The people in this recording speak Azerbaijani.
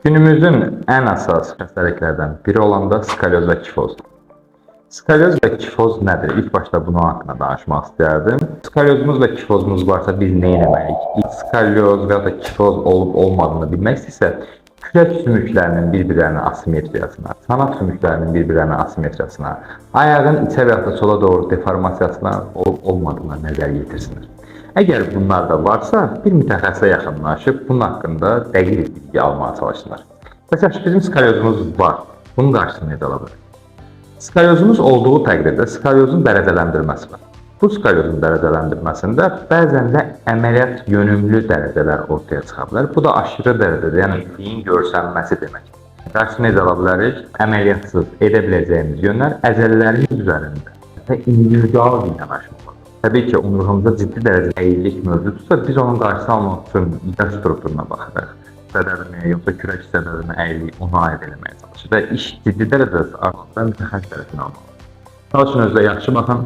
Günümüzün ən əsas xəstəliklərdən biri olan da skalyoz və kifozdur. Skalyoz və kifoz nədir? İlk başda bunun haqqında danışmaq istərdim. Skalyozumuz və kifozumuz varsa biz nə etməliyik? Skalyoz və ya da kifoz olub olmadığını bilmək istəsə, kürək sümüklərinin bir-birlərinə asimetriyasına, çanaq sümüklərinin bir-birlərinə asimetriyasına, ayağın içə və ya da sola doğru deformasiyasına olub olmadığına nəzər yetirsinlər. Əgər bunlar da varsa, bir mütəxəssisə yaxınlaşıb bunun haqqında dəqiq bilgi almağa çalışsınlar. Məsələn, bizim skalyozumuz var. Bunun qarşısını necə ala bilərik? Skalyozumuz olduğu təqdirdə skalyozun dərəcələndirməsi var. Skalyozun dərəcələndirməsində bəzən də əməliyyat yönümlü dərəcələr ortaya çıxa bilər. Bu da aşırı dərəcədə, yəni iliyin görsənməsi demək. Qarşısını necə ala bilərik? Əməliyyatsız edə biləcəyimiz yönlər əzələlərimiz üzərində və individual var. Təbii ki, onurğamızda ciddi dərəcədə əyillik mövcudsa, biz onun qarşısını almaq üçün idrar strukturuna baxırıq. Sədərini, yoxsa kürək sədərini əyillik ona aid eləməyə çalışır və iş ciddi dərəcədə artdıqda mütəxəssis tərəfindən almalı. Daha üçün özünüzə yaxşı baxın.